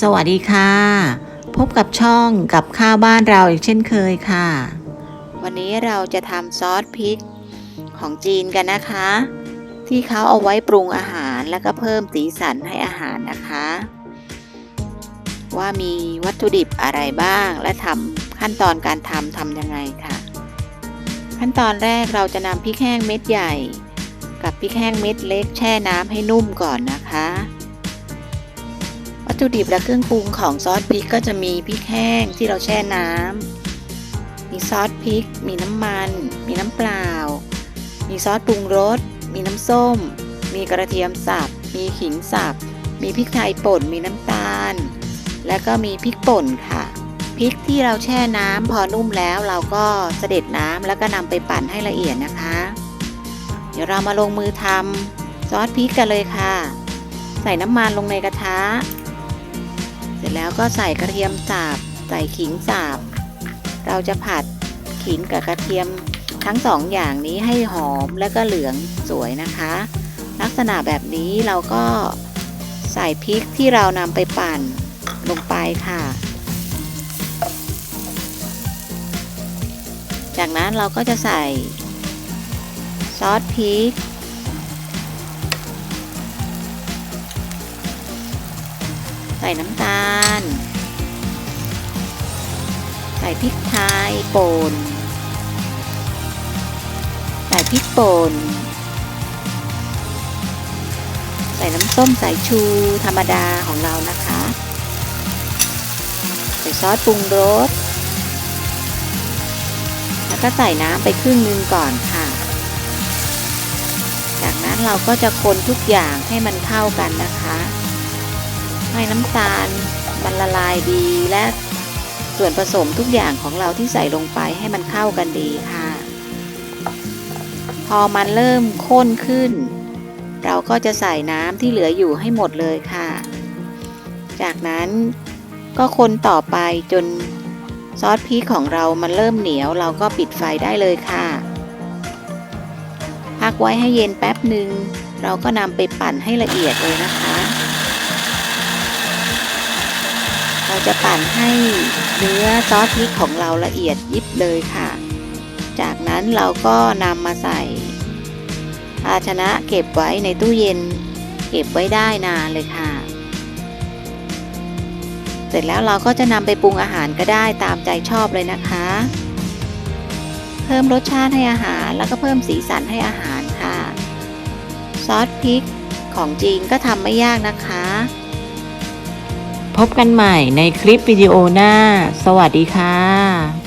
สวัสดีค่ะ พบกับช่องกับข้าวบ้านเราอีกเช่นเคยค่ะ วันนี้เราจะทำซอสพริกของจีนกันนะคะ ที่เขาเอาไว้ปรุงอาหารแล้วก็เพิ่มสีสันให้อาหารนะคะ ว่ามีวัตถุดิบอะไรบ้าง และทำขั้นตอนการทำทำยังไงค่ะ ขั้นตอนแรกเราจะนำพริกแห้งเม็ดใหญ่ กับพริกแห้งเม็ดเล็กแช่น้ำให้นุ่มก่อนนะคะ ถุดิบและเครื่องปรุงของซอสพริกก็จะมีพริกแห้งที่เราแช่น้ำ มีซอสพริก มีน้ำมัน มีน้ำเปล่า มีซอสปรุงรส มีน้ำส้ม มีกระเทียมสับ มีขิงสับ มีพริกไทยป่น มีน้ำตาล และก็มีพริกป่นค่ะ พริกที่เราแช่น้ำพอนุ่มแล้วเราก็เสด็จน้ำแล้วก็นำไปปั่นให้ละเอียดนะคะ เดี๋ยวเรามาลงมือทำซอสพริกกันเลยค่ะ ใส่น้ำมันลงในกระทะ ร็จแล้วก็ใส่กระเทียมสับใส่ขิงสับเราจะผัดขิงกับกระเทียมทั้งสองอย่างนี้ให้หอมและก็เหลืองสวยนะคะ ลักษณะแบบนี้เราก็ใส่พริกที่เรานำไปปั่นลงไปค่ะ จากนั้นเราก็จะใส่ซอสพริก ส่น้ำตาล ใส่พริกไทยป่น ใส่พริกป่น ใส่น้ำส้มสายชูธรรมดาของเรานะคะ ใส่ซอสปรุงรส แล้วก็ใส่น้ำไปครึ่งนึงก่อนค่ะ จากนั้นเราก็จะคนทุกอย่างให้มันเข้ากันนะคะ ให้น้ำตาลมันละลายดีและส่วนผสมทุกอย่างของเราที่ใส่ลงไปให้มันเข้ากันดีค่ะ พอมันเริ่มข้นขึ้น เราก็จะใส่น้ำที่เหลืออยู่ให้หมดเลยค่ะ จากนั้นก็คนต่อไปจนซอสพริกของเรามันเริ่มเหนียวเราก็ปิดไฟได้เลยค่ะ พักไว้ให้เย็นแป๊บหนึ่งเราก็นำไปปั่นให้ละเอียดเลยนะคะ เราจะปั่นให้เนื้อซอสพริกของเราละเอียดยิบเลยค่ะ จากนั้นเราก็นำมาใส่ภาชนะเก็บไว้ในตู้เย็น เก็บไว้ได้นานเลยค่ะ เสร็จแล้วเราก็จะนำไปปรุงอาหารก็ได้ตามใจชอบเลยนะคะ เพิ่มรสชาติให้อาหารแล้วก็เพิ่มสีสันให้อาหารค่ะ ซอสพริกของจริงก็ทำไม่ยากนะคะ พบกันใหม่ในคลิปวิดีโอหน้า สวัสดีค่ะ